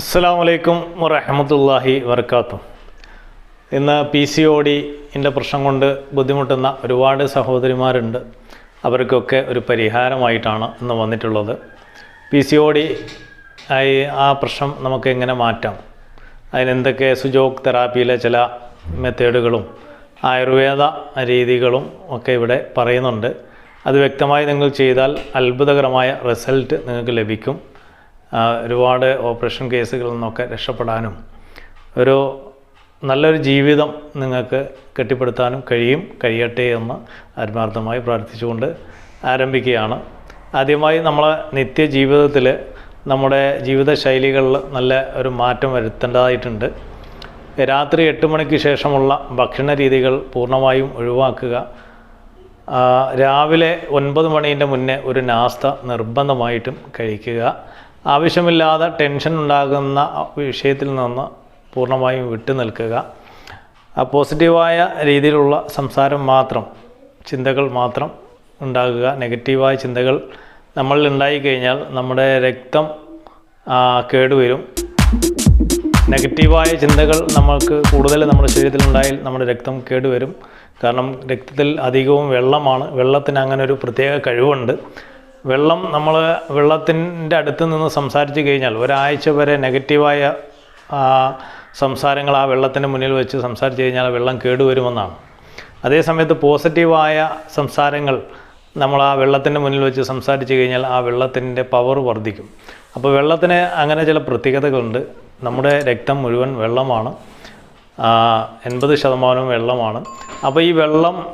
അസ്സാം വലൈക്കും വറഹമത്തല്ലാഹി വർക്കാത്തു ഇന്ന് പി സി ഒ ഡിന്റെ പ്രശ്നം കൊണ്ട് ബുദ്ധിമുട്ടുന്ന ഒരുപാട് സഹോദരിമാരുണ്ട്. അവർക്കൊക്കെ ഒരു പരിഹാരമായിട്ടാണ് ഇന്ന് വന്നിട്ടുള്ളത്. പി സി ഒ ഡി ആയി ആ പ്രശ്നം നമുക്ക് എങ്ങനെ മാറ്റാം? അതിനെന്തൊക്കെ സുജോക് തെറാപ്പിയിലെ ചില മെത്തേഡുകളും ആയുർവേദ രീതികളും ഒക്കെ ഇവിടെ പറയുന്നുണ്ട്. അത് വ്യക്തമായി നിങ്ങൾ ചെയ്താൽ അത്ഭുതകരമായ റിസൾട്ട് നിങ്ങൾക്ക് ലഭിക്കും. ഒരുപാട് ഓപ്പറേഷൻ കേസുകളിൽ നിന്നൊക്കെ രക്ഷപ്പെടാനും ഒരു നല്ലൊരു ജീവിതം നിങ്ങൾക്ക് കെട്ടിപ്പടുത്താനും കഴിയും കഴിയട്ടെ എന്ന് ആത്മാർത്ഥമായി പ്രാർത്ഥിച്ചുകൊണ്ട് ആരംഭിക്കുകയാണ്. ആദ്യമായി നമ്മളെ നിത്യജീവിതത്തിൽ നമ്മുടെ ജീവിതശൈലികളിൽ നല്ല ഒരു മാറ്റം വരുത്തേണ്ടതായിട്ടുണ്ട്. രാത്രി എട്ട് മണിക്ക് ശേഷമുള്ള ഭക്ഷണ രീതികൾ പൂർണമായും ഒഴിവാക്കുക. രാവിലെ ഒൻപത് മണീന്റെ മുന്നേ ഒരു നാസ്ത നിർബന്ധമായിട്ടും കഴിക്കുക. ആവശ്യമില്ലാതെ ടെൻഷൻ ഉണ്ടാകുന്ന വിഷയത്തിൽ നിന്ന് പൂർണമായും വിട്ടു നിൽക്കുക. പോസിറ്റീവായ രീതിയിലുള്ള സംസാരം മാത്രം ചിന്തകൾ മാത്രം ഉണ്ടാകുക. നെഗറ്റീവായ ചിന്തകൾ നമ്മളിൽ ഉണ്ടായിക്കഴിഞ്ഞാൽ നമ്മുടെ രക്തം കേടുവരും. നെഗറ്റീവായ ചിന്തകൾ നമ്മൾക്ക് കൂടുതൽ നമ്മുടെ ശരീരത്തിൽ ഉണ്ടായാൽ നമ്മുടെ രക്തം കേടുവരും. കാരണം രക്തത്തിൽ അധികവും വെള്ളമാണ്. വെള്ളത്തിന് അങ്ങനെ ഒരു പ്രത്യേക കഴിവുണ്ട്. വെള്ളം നമ്മൾ വെള്ളത്തിന്റെ അടുത്ത് നിന്ന് സംസാരിച്ച് കഴിഞ്ഞാൽ ഒരാഴ്ച വരെ നെഗറ്റീവായ സംസാരങ്ങൾ ആ വെള്ളത്തിന്റെ മുന്നിൽ വെച്ച് സംസാരിച്ച് കഴിഞ്ഞാൽ വെള്ളം കേടുവരുമെന്നാണ്. അതേസമയത്ത് പോസിറ്റീവായ സംസാരങ്ങൾ നമ്മൾ ആ വെള്ളത്തിന്റെ മുന്നിൽ വെച്ച് സംസാരിച്ച് കഴിഞ്ഞാൽ ആ വെള്ളത്തിന്റെ പവർ വർദ്ധിക്കും. അപ്പോൾ വെള്ളത്തിന് അങ്ങനെ ചില പ്രത്യേകതകളുണ്ട്. നമ്മുടെ രക്തം മുഴുവൻ വെള്ളമാണ്. എൺപത് ശതമാനവും വെള്ളമാണ്. അപ്പോൾ ഈ വെള്ളം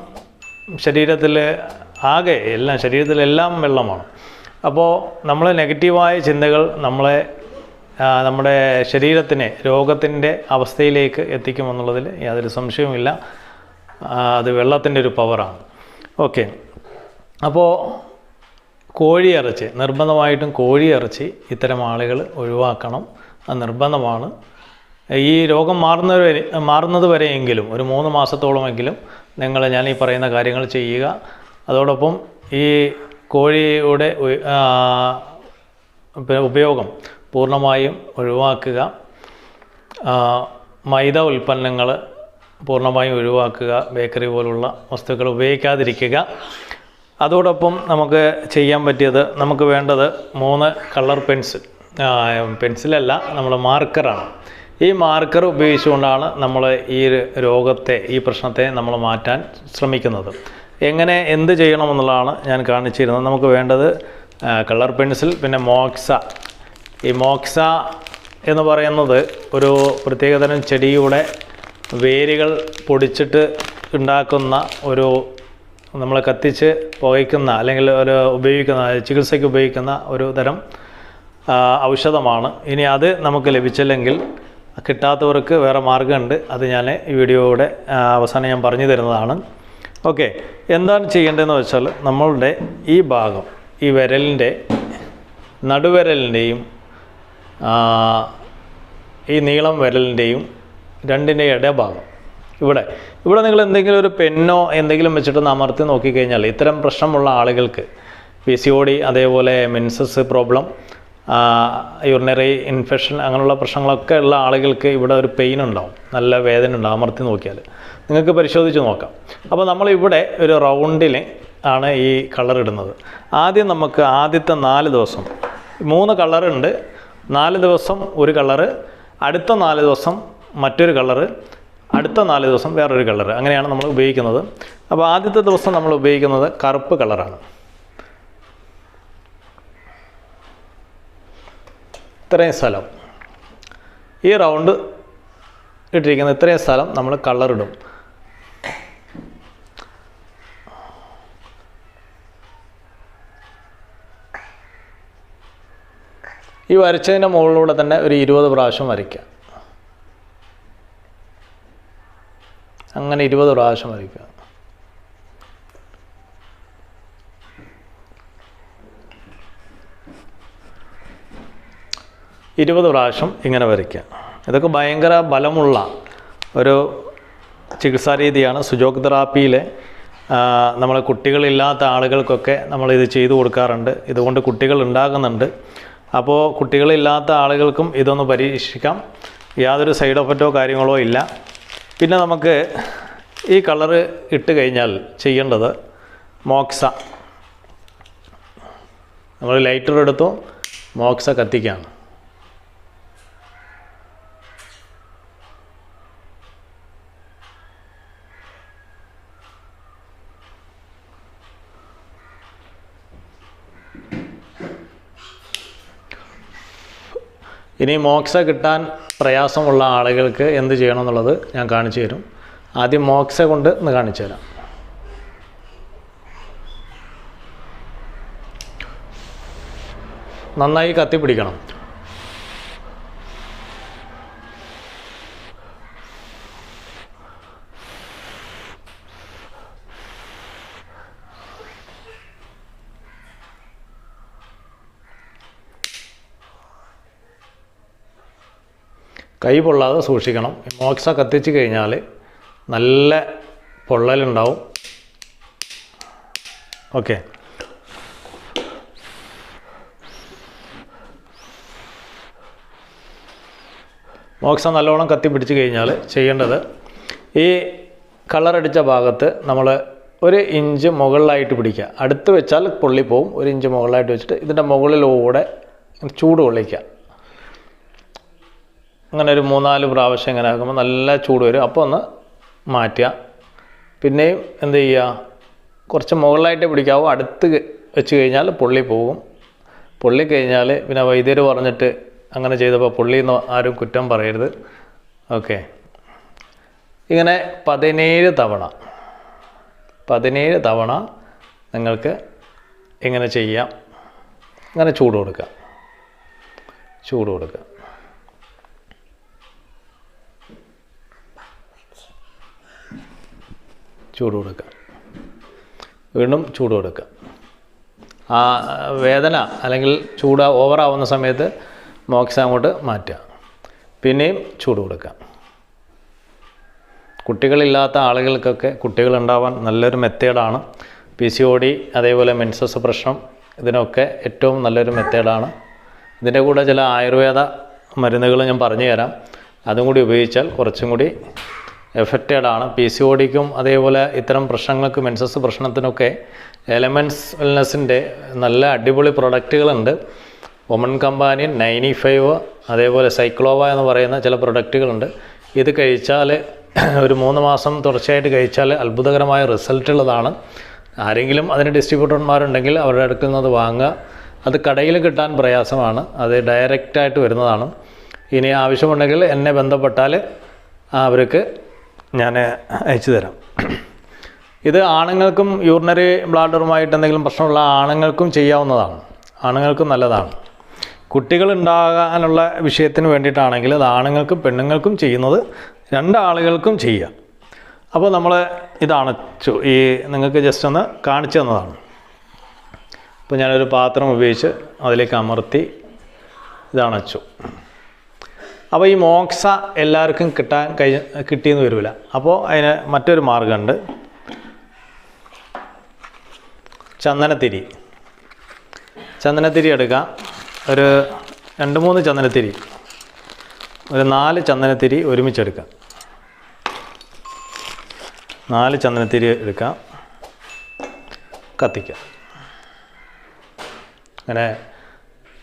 ശരീരത്തിൽ ആകെ എല്ലാം ശരീരത്തിലെല്ലാം വെള്ളമാണ്. അപ്പോൾ നമ്മൾ നെഗറ്റീവായ ചിന്തകൾ നമ്മളെ നമ്മുടെ ശരീരത്തിനെ രോഗത്തിന്റെ അവസ്ഥയിലേക്ക് എത്തിക്കുമെന്നുള്ളതിൽ യാതൊരു സംശയവുമില്ല. അത് വെള്ളത്തിന്റെ ഒരു പവറാണ്. ഓക്കെ. അപ്പോൾ കോഴി കോഴിയിറച്ചി നിർബന്ധമായിട്ടും കോഴി കോഴിയിറച്ചി ഇത്തരം ആളുകൾ ഒഴിവാക്കണം. അത് നിർബന്ധമാണ്. ഈ രോഗം മാറുന്നത് വരെ മാറുന്നത് വരെയെങ്കിലും ഒരു മൂന്ന് മാസത്തോളമെങ്കിലും നിങ്ങൾ ഞാൻ ഈ പറയുന്ന കാര്യങ്ങൾ ചെയ്യുക. അതോടൊപ്പം ഈ കോഴിയുടെ ഉപയോഗം പൂർണമായും ഒഴിവാക്കുക. മൈദ ഉൽപ്പന്നങ്ങൾ പൂർണമായും ഒഴിവാക്കുക ബേക്കറി പോലുള്ള വസ്തുക്കൾ ഉപയോഗിക്കാതിരിക്കുക. അതോടൊപ്പം നമുക്ക് ചെയ്യാൻ പറ്റിയത് നമുക്ക് വേണ്ടത് മൂന്ന് കളർ പെൻസിൽ പെൻസിലല്ല നമ്മുടെ മാർക്കറാണ്. ഈ മാർക്കർ ഉപയോഗിച്ചുകൊണ്ടാണ് നമ്മൾ ഈ രോഗത്തെ ഈ പ്രശ്നത്തെ നമ്മൾ മാറ്റാൻ ശ്രമിക്കുന്നത്. എങ്ങനെ എന്ത് ചെയ്യണമെന്നുള്ളതാണ് ഞാൻ കാണിച്ചിരുന്നത്. നമുക്ക് വേണ്ടത് കളർ പെൻസിൽ പിന്നെ മോക്സ. ഈ മോക്സ എന്ന് പറയുന്നത് ഒരു പ്രത്യേകതരം ചെടിയുടെ വേരുകൾ പൊടിച്ചിട്ട് ഉണ്ടാക്കുന്ന ഒരു നമ്മൾ കത്തിച്ച് പുകയ്ക്കുന്ന അല്ലെങ്കിൽ ഒരു ഉപയോഗിക്കുന്ന ചികിത്സയ്ക്ക് ഉപയോഗിക്കുന്ന ഒരു തരം ഔഷധമാണ്. ഇനി അത് നമുക്ക് ലഭിച്ചില്ലെങ്കിൽ കിട്ടാത്തവർക്ക് വേറെ മാർഗമുണ്ട്. അത് ഞാൻ ഈ വീഡിയോയുടെ അവസാനം ഞാൻ പറഞ്ഞു തരുന്നതാണ്. ഓക്കെ എന്താണ് ചെയ്യേണ്ടതെന്ന് വെച്ചാൽ നമ്മളുടെ ഈ ഭാഗം ഈ വിരലിന്റെ നടുവിരലിന്റെയും ഈ നീളം വിരലിന്റെയും രണ്ടിന്റെ ഇടഭാഗം. ഇവിടെ ഇവിടെ നിങ്ങൾ എന്തെങ്കിലും ഒരു പെന്നോ എന്തെങ്കിലും വെച്ചിട്ടൊന്ന് അമർത്തി നോക്കിക്കഴിഞ്ഞാൽ ഇത്തരം പ്രശ്നമുള്ള ആളുകൾക്ക് പി സി ഒ ഡി അതേപോലെ മെൻസസ് പ്രോബ്ലം യൂറിനറി ഇൻഫെക്ഷൻ അങ്ങനെയുള്ള പ്രശ്നങ്ങളൊക്കെ ഉള്ള ആളുകൾക്ക് ഇവിടെ ഒരു പെയിൻ ഉണ്ടാവും. നല്ല വേദന ഉണ്ടാവും അമർത്തി നോക്കിയാൽ നിങ്ങൾക്ക് പരിശോധിച്ച് നോക്കാം. അപ്പോൾ നമ്മളിവിടെ ഒരു റൗണ്ടിൽ ആണ് ഈ കളർ ഇടുന്നത്. ആദ്യം നമുക്ക് ആദ്യത്തെ നാല് ദിവസം മൂന്ന് കളറുണ്ട് നാല് ദിവസം ഒരു കളറ് അടുത്ത നാല് ദിവസം മറ്റൊരു കളറ് അടുത്ത നാല് ദിവസം വേറൊരു കളറ് അങ്ങനെയാണ് നമ്മൾ ഉപയോഗിക്കുന്നത്. അപ്പോൾ ആദ്യത്തെ ദിവസം നമ്മൾ ഉപയോഗിക്കുന്നത് കറുപ്പ് കളറാണ് ഇത്രയും സ്ഥലം. ഈ റൗണ്ട് ഇട്ടിരിക്കുന്ന ഇത്രയും സ്ഥലം നമ്മൾ കളറിടും ഈ വരച്ചതിന്റെ മുകളിലൂടെ തന്നെ ഒരു ഇരുപത് പ്രാവശ്യം വരയ്ക്കുക. അങ്ങനെ ഇരുപത് പ്രാവശ്യം വരയ്ക്കുക. ഇരുപത് പ്രാവശ്യം ഇങ്ങനെ വരയ്ക്കുക. ഇതൊക്കെ ഭയങ്കര ബലമുള്ള ഒരു ചികിത്സാ രീതിയാണ്. സുജോഗ് തെറാപ്പിയിലെ നമ്മൾ കുട്ടികളില്ലാത്ത ആളുകൾക്കൊക്കെ നമ്മളിത് ചെയ്തു കൊടുക്കാറുണ്ട്. ഇതുകൊണ്ട് കുട്ടികൾ ഉണ്ടാകുന്നുണ്ട്. അപ്പോൾ കുട്ടികളില്ലാത്ത ആളുകൾക്കും ഇതൊന്ന് പരീക്ഷിക്കാം. യാതൊരു സൈഡ് എഫക്റ്റോ കാര്യങ്ങളോ ഇല്ല. പിന്നെ നമുക്ക് ഈ കളറ് ഇട്ട് കഴിഞ്ഞാൽ ചെയ്യേണ്ടത് മോക്സ. നമ്മൾ ലൈറ്റർ എടുത്തു മോക്സ കത്തിക്കുകയാണ്. ഇനി മോക്സ കിട്ടാൻ പ്രയാസമുള്ള ആളുകൾക്ക് എന്ത് ചെയ്യണം എന്നുള്ളത് ഞാൻ കാണിച്ചു തരും. ആദ്യം മോക്സ കൊണ്ട് ഒന്ന് കാണിച്ചു തരാം. നന്നായി കത്തിപ്പിടിക്കണം കൈ പൊള്ളാതെ സൂക്ഷിക്കണം. മോക്സ കത്തിച്ച് കഴിഞ്ഞാൽ നല്ല പൊള്ളലുണ്ടാവും. ഓക്കെ. മോക്സ നല്ലോണം കത്തിപ്പിടിച്ച് കഴിഞ്ഞാൽ ചെയ്യേണ്ടത് ഈ കളറടിച്ച ഭാഗത്ത് നമ്മൾ ഒരു ഇഞ്ച് മുകളിലായിട്ട് പിടിക്കുക. അടുത്ത് വെച്ചാൽ പൊള്ളിപ്പോവും. ഒരു ഇഞ്ച് മുകളിലായിട്ട് വെച്ചിട്ട് ഇതിന്റെ മുകളിലൂടെ ചൂട് കൊള്ളിക്കുക. അങ്ങനെ ഒരു മൂന്നാൽ പ്രാവശ്യം ഇങ്ങനെ ആക്കുമ്പോൾ നല്ല ചൂട് വരും. അപ്പോൾ ഒന്ന് മാറ്റുക. പിന്നെയും എന്ത് ചെയ്യുക? കുറച്ച് മുകളിലായിട്ട് പിടിക്കാവോ അടുത്ത് വെച്ച് കഴിഞ്ഞാൽ പൊള്ളി പോകും. പൊള്ളി കഴിഞ്ഞാൽ പിന്നെ വൈദ്യർ പറഞ്ഞിട്ട് അങ്ങനെ ചെയ്തപ്പോൾ പുള്ളി എന്ന് ആരും കുറ്റം പറയരുത്. ഓക്കെ. ഇങ്ങനെ പതിനേഴ് തവണ പതിനേഴ് തവണ നിങ്ങൾക്ക് ഇങ്ങനെ ചെയ്യാം. അങ്ങനെ ചൂട് കൊടുക്കുക. ചൂട് കൊടുക്കുക. ചൂട് കൊടുക്കുക. വീണ്ടും ചൂട് കൊടുക്കുക. ആ വേദന അല്ലെങ്കിൽ ചൂട് ഓവറാവുന്ന സമയത്ത് മോക്സ് അങ്ങോട്ട് മാറ്റുക. പിന്നെയും ചൂട് കൊടുക്കുക. കുട്ടികളില്ലാത്ത ആളുകൾക്കൊക്കെ കുട്ടികളുണ്ടാവാൻ നല്ലൊരു മെത്തേഡാണ്. പി സി ഒ ഡി അതേപോലെ മെൻസസ് പ്രശ്നം ഇതിനൊക്കെ ഏറ്റവും നല്ലൊരു മെത്തേഡാണ്. ഇതിന്റെ കൂടെ ചില ആയുർവേദ മരുന്നുകൾ ഞാൻ പറഞ്ഞു തരാം അതും കൂടി ഉപയോഗിച്ചാൽ കുറച്ചും കൂടി എഫക്റ്റഡ് ആണ് പി സി ഒ അതേപോലെ ഇത്തരം പ്രശ്നങ്ങൾക്ക് മെൻസസ് പ്രശ്നത്തിനൊക്കെ എലമെന്റ്സ് വെൽനെസ്സിന്റെ നല്ല അടിപൊളി പ്രൊഡക്റ്റുകളുണ്ട് ഒമൺ കമ്പാനിയൻ നയന്റി ഫൈവ് അതേപോലെ സൈക്ലോവ എന്ന് പറയുന്ന ചില പ്രൊഡക്റ്റുകളുണ്ട് ഇത് കഴിച്ചാൽ ഒരു മൂന്ന് മാസം തുടർച്ചയായിട്ട് കഴിച്ചാൽ അത്ഭുതകരമായ റിസൾട്ട് ഉള്ളതാണ്. ആരെങ്കിലും അതിന് ഡിസ്ട്രിബ്യൂട്ടർമാരുണ്ടെങ്കിൽ അവരുടെ അടുക്കൽ നിന്ന് അത് വാങ്ങുക. അത് കടയിൽ കിട്ടാൻ പ്രയാസമാണ്. അത് ഡയറക്റ്റായിട്ട് വരുന്നതാണ്. ഇനി ആവശ്യമുണ്ടെങ്കിൽ എന്നെ ബന്ധപ്പെട്ടാൽ അവർക്ക് ഞാൻ അയച്ചു തരാം. ഇത് ആണുങ്ങൾക്കും യൂറിനറി ബ്ലാഡറുമായിട്ട് എന്തെങ്കിലും പ്രശ്നമുള്ള ആണുങ്ങൾക്കും ചെയ്യാവുന്നതാണ്. ആണുങ്ങൾക്കും നല്ലതാണ്. കുട്ടികൾ ഉണ്ടാകാനുള്ള വിഷയത്തിന് വേണ്ടിയിട്ടാണെങ്കിൽ അത് ആണുങ്ങൾക്കും പെണ്ണുങ്ങൾക്കും ചെയ്യുന്നത് രണ്ടാളുകൾക്കും ചെയ്യാം അപ്പോൾ നമ്മൾ ഇതാണ് ചു- ഈ നിങ്ങൾക്ക് ജസ്റ്റ് ഒന്ന് കാണിച്ചു തന്നതാണ്. അപ്പോൾ ഞാനൊരു പാത്രം ഉപയോഗിച്ച് അതിലേക്ക് അമർത്തി ഇതാണ് അച്ചു അപ്പോൾ ഈ മോക്സ എല്ലാവർക്കും കിട്ടാൻ കഴി കിട്ടിയെന്ന് വരില്ല അപ്പോൾ അതിന് മറ്റൊരു മാർഗമുണ്ട്. ചന്ദനത്തിരി. ചന്ദനത്തിരി എടുക്കാം. ഒരു രണ്ട് മൂന്ന് ചന്ദനത്തിരി. ഒരു നാല് ചന്ദനത്തിരി ഒരുമിച്ചെടുക്കാം. നാല് ചന്ദനത്തിരി എടുക്കാം. കത്തിക്കാം. അങ്ങനെ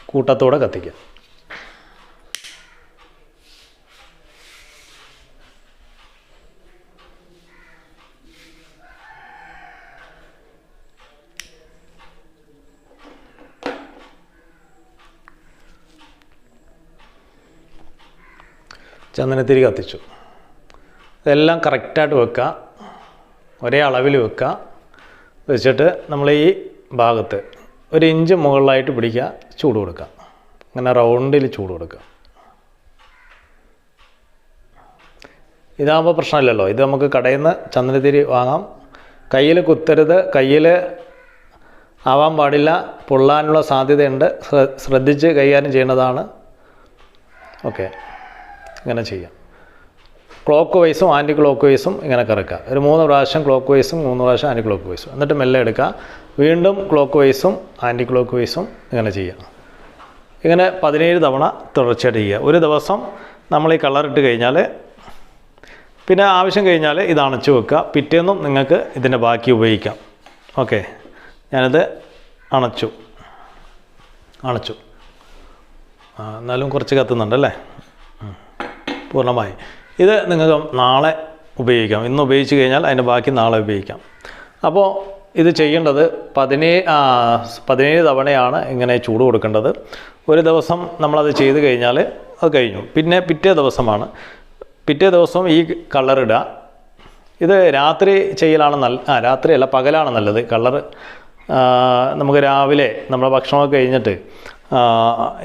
കൂട്ടത്തോടെ കത്തിക്കാം. ചന്ദനത്തിരി കത്തിച്ചു. ഇതെല്ലാം കറക്റ്റായിട്ട് വെക്കുക. ഒരേ അളവിൽ വെക്കുക. വെച്ചിട്ട് നമ്മൾ ഈ ഭാഗത്ത് ഒരു ഇഞ്ച് മുകളിലായിട്ട് പിടിക്കുക. ചൂട് കൊടുക്കുക. അങ്ങനെ റൗണ്ടിൽ ചൂട് കൊടുക്കുക. ഇതാകുമ്പോൾ പ്രശ്നമില്ലല്ലോ. ഇത് നമുക്ക് കടയിൽ നിന്ന് ചന്ദനത്തിരി വാങ്ങാം. കയ്യിൽ കുത്തരുത്. കയ്യിൽ ആവാൻ പാടില്ല. പൊള്ളാനുള്ള സാധ്യതയുണ്ട്. ശ്ര- ശ്രദ്ധിച്ച് കൈകാര്യം ചെയ്യേണ്ടതാണ്. ഓക്കെ. ഇങ്ങനെ ചെയ്യാം. ക്ലോക്ക് വൈസും ആന്റി ക്ലോക്ക് വൈസും ഇങ്ങനെ കറക്കുക. ഒരു മൂന്ന് പ്രാവശ്യം ക്ലോക്ക് വൈസും മൂന്ന് പ്രാവശ്യം ആന്റി ക്ലോക്ക് വൈസും എന്നിട്ട് മെല്ലെ എടുക്കുക. വീണ്ടും ക്ലോക്ക് വൈസും ആന്റി ക്ലോക്ക് വൈസും ഇങ്ങനെ ചെയ്യുക. ഇങ്ങനെ പതിനേഴ് തവണ തുടർച്ചയായിട്ട് ചെയ്യുക. ഒരു ദിവസം നമ്മൾ ഈ കളറിട്ട് കഴിഞ്ഞാൽ പിന്നെ ആവശ്യം കഴിഞ്ഞാൽ ഇത് അണച്ചു വെക്കുക. പിറ്റേന്നും നിങ്ങൾക്ക് ഇതിന്റെ ബാക്കി ഉപയോഗിക്കാം. ഓക്കെ. ഞാനിത് അണച്ചു. അണച്ചു. എന്നാലും കുറച്ച് കത്തുന്നുണ്ടല്ലേ. പൂർണമായി. ഇത് നിങ്ങൾക്ക് നാളെ ഉപയോഗിക്കാം. ഇന്ന് ഉപയോഗിച്ച് കഴിഞ്ഞാൽ അതിന്റെ ബാക്കി നാളെ ഉപയോഗിക്കാം. അപ്പോൾ ഇത് ചെയ്യേണ്ടത് പതിനേഴ് പതിനേഴ് തവണയാണ് ഇങ്ങനെ ചൂട് കൊടുക്കേണ്ടത്. ഒരു ദിവസം നമ്മളത് ചെയ്ത് കഴിഞ്ഞാൽ അത് കഴിഞ്ഞു. പിന്നെ പിറ്റേ ദിവസമാണ്. പിറ്റേ ദിവസം ഈ കളറിടുക ഇത് രാത്രി ചെയ്യലാണ് നല്ല ആ രാത്രിയല്ല പകലാണ് നല്ലത്. കളർ നമുക്ക് രാവിലെ നമ്മുടെ ഭക്ഷണമൊക്കെ കഴിഞ്ഞിട്ട്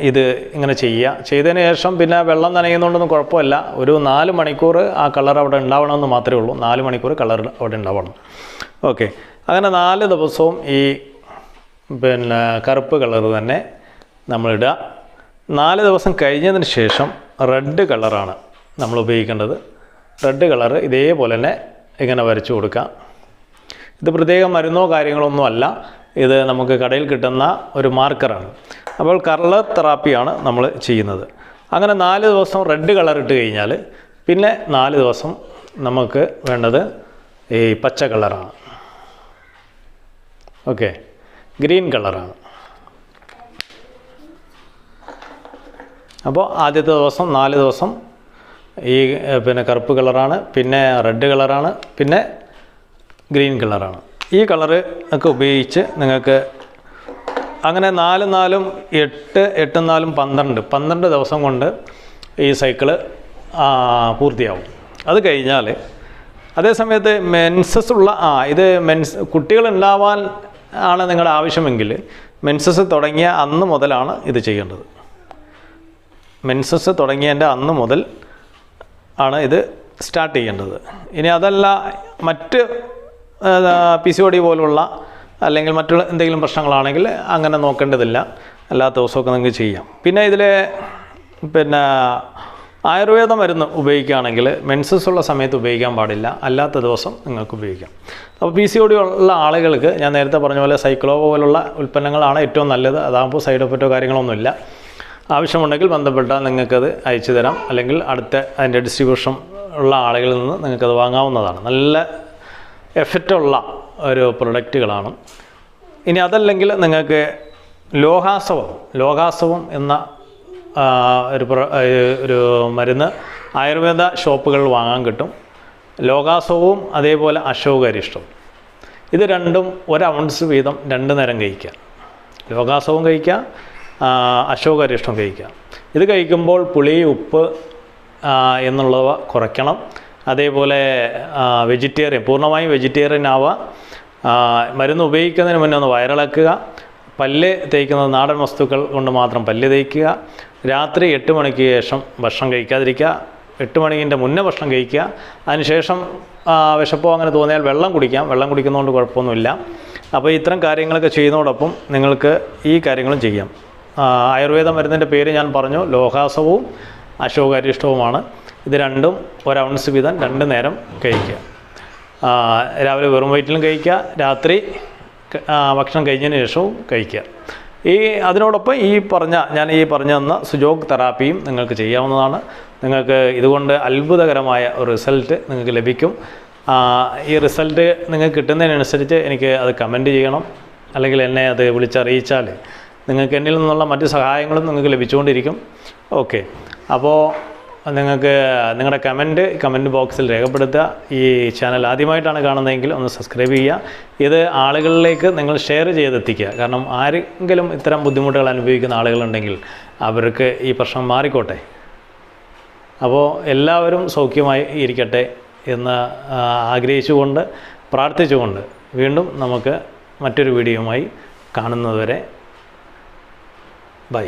ഇത് ഇങ്ങനെ ചെയ്യുക. ചെയ്തതിന് ശേഷം പിന്നെ വെള്ളം നനയുന്നുണ്ടെന്ന് കുഴപ്പമില്ല. ഒരു നാല് മണിക്കൂർ ആ കളർ അവിടെ ഉണ്ടാവണമെന്ന് മാത്രമേ ഉള്ളൂ. നാല് മണിക്കൂർ കളർ അവിടെ ഉണ്ടാവണം. ഓക്കെ. അങ്ങനെ നാല് ദിവസവും ഈ പിന്നെ കറുപ്പ് കളർ തന്നെ നമ്മളിടുക. നാല് ദിവസം കഴിഞ്ഞതിന് ശേഷം റെഡ് കളറാണ് നമ്മൾ ഉപയോഗിക്കേണ്ടത്. റെഡ് കളർ ഇതേപോലെ തന്നെ ഇങ്ങനെ വരച്ചു കൊടുക്കാം ഇത് പ്രത്യേകം മരുന്നോ കാര്യങ്ങളൊന്നും അല്ല. ഇത് നമുക്ക് കടയിൽ കിട്ടുന്ന ഒരു മാർക്കറാണ്. അപ്പോൾ കളർ തെറാപ്പിയാണ് നമ്മൾ ചെയ്യുന്നത്. അങ്ങനെ നാല് ദിവസം റെഡ് കളർ ഇട്ട് കഴിഞ്ഞാൽ പിന്നെ നാല് ദിവസം നമുക്ക് വേണ്ടത് ഈ പച്ച കളറാണ്. ഓക്കെ. ഗ്രീൻ കളറാണ്. അപ്പോൾ ആദ്യത്തെ ദിവസം നാല് ദിവസം ഈ പിന്നെ കറുപ്പ് കളറാണ് പിന്നെ റെഡ് കളറാണ് പിന്നെ ഗ്രീൻ കളറാണ്. ഈ കളറ് ഒക്കെ ഉപയോഗിച്ച് നിങ്ങൾക്ക് അങ്ങനെ നാല് നാലും എട്ട് എട്ടും നാലും പന്ത്രണ്ട് പന്ത്രണ്ട് ദിവസം കൊണ്ട് ഈ സൈക്കിൾ പൂർത്തിയാവും. അത് കഴിഞ്ഞാൽ അതേസമയത്ത് മെൻസസ് ഉള്ള ആ ഇത് മെൻസ് കുട്ടികളുണ്ടാവാൻ ആണ് നിങ്ങളുടെ ആവശ്യമെങ്കിൽ മെൻസസ് തുടങ്ങിയ അന്ന് മുതലാണ് ഇത് ചെയ്യേണ്ടത്. മെൻസസ് തുടങ്ങിയതിന്റെ അന്ന് മുതൽ ആണ് ഇത് സ്റ്റാർട്ട് ചെയ്യേണ്ടത്. ഇനി അതല്ല മറ്റ് പി സി ഒ ഡി പോലുള്ള അല്ലെങ്കിൽ മറ്റുള്ള എന്തെങ്കിലും പ്രശ്നങ്ങളാണെങ്കിൽ അങ്ങനെ നോക്കേണ്ടതില്ല. അല്ലാത്ത ദിവസമൊക്കെ നിങ്ങൾക്ക് ചെയ്യാം. പിന്നെ ഇതിൽ പിന്നെ ആയുർവേദ മരുന്ന് ഉപയോഗിക്കുകയാണെങ്കിൽ മെൻസസ് ഉള്ള സമയത്ത് ഉപയോഗിക്കാൻ പാടില്ല. അല്ലാത്ത ദിവസം നിങ്ങൾക്ക് ഉപയോഗിക്കാം. അപ്പോൾ പി സി ഒ ഡി ഉള്ള ആളുകൾക്ക് ഞാൻ നേരത്തെ പറഞ്ഞ പോലെ സൈക്ലോ പോലുള്ള ഉൽപ്പന്നങ്ങളാണ് ഏറ്റവും നല്ലത്. അതാകുമ്പോൾ സൈഡ് എഫക്റ്റോ കാര്യങ്ങളൊന്നുമില്ല. ആവശ്യമുണ്ടെങ്കിൽ ബന്ധപ്പെട്ടാൽ നിങ്ങൾക്കത് അയച്ചു തരാം അല്ലെങ്കിൽ അടുത്ത അതിന്റെ ഡിസ്ട്രിബ്യൂഷൻ ഉള്ള ആളുകളിൽ നിന്ന് നിങ്ങൾക്കത് വാങ്ങാവുന്നതാണ്. നല്ല എഫക്റ്റുള്ള ഒരു പ്രൊഡക്റ്റുകളാണ് ഇനി അതല്ലെങ്കിൽ നിങ്ങൾക്ക് ലോഹാസവം ലോഹാസവം എന്ന ഒരു ഒരു മരുന്ന് ആയുർവേദ ഷോപ്പുകളിൽ വാങ്ങാൻ കിട്ടും. ലോകാസവും അതേപോലെ അശോകരിഷ്ടവും ഇത് രണ്ടും ഒരു ഔൺസ് വീതം രണ്ട് നേരം കഴിക്കുക. ലോകാസവും കഴിക്കുക അശോകരിഷ്ടം കഴിക്കുക. ഇത് കഴിക്കുമ്പോൾ പുളി ഉപ്പ് എന്നുള്ളവ കുറയ്ക്കണം. അതേപോലെ വെജിറ്റേറിയൻ പൂർണമായും വെജിറ്റേറിയൻ ആവുക മരുന്ന് ഉപയോഗിക്കുന്നതിന് മുന്നേ ഒന്ന് വയറിളക്കുക. പല്ല് തേക്കുന്നത് നാടൻ വസ്തുക്കൾ കൊണ്ട് മാത്രം പല്ല് തേക്കുക. രാത്രി എട്ട് മണിക്ക് ശേഷം ഭക്ഷണം കഴിക്കാതിരിക്കുക. എട്ട് മണിന്റെ മുന്നേ ഭക്ഷണം കഴിക്കുക. അതിനുശേഷം വിശപ്പോ അങ്ങനെ തോന്നിയാൽ വെള്ളം കുടിക്കാം. വെള്ളം കുടിക്കുന്നതുകൊണ്ട് കുഴപ്പമൊന്നുമില്ല. അപ്പോൾ ഇത്തരം കാര്യങ്ങളൊക്കെ ചെയ്യുന്നതോടൊപ്പം നിങ്ങൾക്ക് ഈ കാര്യങ്ങളും ചെയ്യാം. ആയുർവേദ മരുന്നിന്റെ പേര് ഞാൻ പറഞ്ഞു. ലോഹാസവും അശോകാരിഷ്ടവുമാണ് ഇത് രണ്ടും ഒരു ഔൺസ് വീതം രണ്ട് നേരം കഴിക്കുക. രാവിലെ വെറും വയറ്റിലും കഴിക്കുക രാത്രി ഭക്ഷണം കഴിഞ്ഞതിന് ശേഷവും കഴിക്കുക. ഈ അതിനോടൊപ്പം ഈ പറഞ്ഞ ഞാൻ ഈ പറഞ്ഞു തന്ന സുജോഗ് തെറാപ്പിയും നിങ്ങൾക്ക് ചെയ്യാവുന്നതാണ്. നിങ്ങൾക്ക് ഇതുകൊണ്ട് അത്ഭുതകരമായ ഒരു റിസൾട്ട് നിങ്ങൾക്ക് ലഭിക്കും. ഈ റിസൾട്ട് നിങ്ങൾക്ക് കിട്ടുന്നതിനനുസരിച്ച് എനിക്ക് അത് കമന്റ് ചെയ്യണം. അല്ലെങ്കിൽ എന്നെ അത് വിളിച്ചറിയിച്ചാൽ നിങ്ങൾക്ക് എന്നിൽ നിന്നുള്ള മറ്റ് സഹായങ്ങളും നിങ്ങൾക്ക് ലഭിച്ചുകൊണ്ടിരിക്കും. ഓക്കെ അപ്പോൾ നിങ്ങൾക്ക് നിങ്ങളുടെ കമന്റ് കമന്റ് ബോക്സിൽ രേഖപ്പെടുത്തുക. ഈ ചാനൽ ആദ്യമായിട്ടാണ് കാണുന്നതെങ്കിൽ ഒന്ന് സബ്സ്ക്രൈബ് ചെയ്യുക. ഇത് ആളുകളിലേക്ക് നിങ്ങൾ ഷെയർ ചെയ്തെത്തിക്കുക. കാരണം ആരെങ്കിലും ഇത്തരം ബുദ്ധിമുട്ടുകൾ അനുഭവിക്കുന്ന ആളുകളുണ്ടെങ്കിൽ അവർക്ക് ഈ പ്രശ്നം മാറിക്കോട്ടെ. അപ്പോൾ എല്ലാവരും സൗഖ്യമായി ഇരിക്കട്ടെ എന്ന് ആഗ്രഹിച്ചുകൊണ്ട് പ്രാർത്ഥിച്ചുകൊണ്ട് വീണ്ടും നമുക്ക് മറ്റൊരു വീഡിയോയുമായി കാണുന്നതുവരെ ബൈ.